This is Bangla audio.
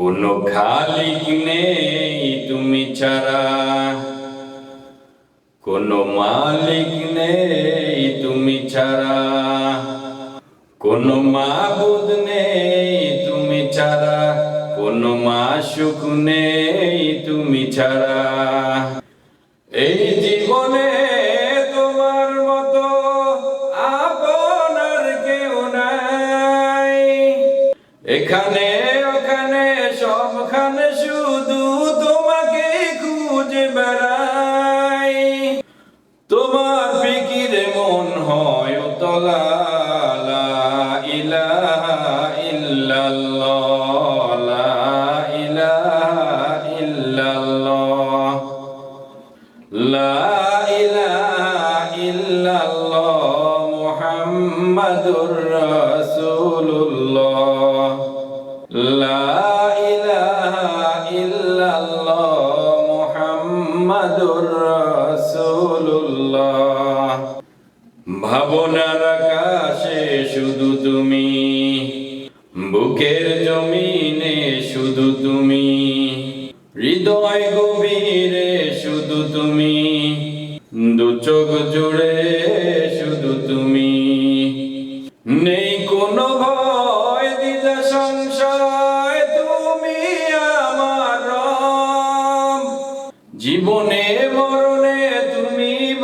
কোনো খালিক নেই তুমি ছাড়া। কোনো মালিক নেই তুমি ছাড়া। কোনো মাবুদ নেই তুমি ছাড়া। কোনো মাসুক নেই তুমি ছাড়া। এই জীবনে তোমার মতো আপনার কেউ নাই। এখানে সবখানে শুধু তোমাকে খুঁজে বেড়াই। তোমার ফিকিরে মন হয় তলা ইলাহা রাসূলুল্লাহ। লা ভাবনার আকাশে শুধু তুমি, বুকের জমিনে শুধু তুমি, হৃদয় গভীরে শুধু তুমি, দু চোখ জুড়ে শুধু তুমি। নেই কোনো ভয়, দ্বিধা, সংশয়, তুমি আমার জীবনে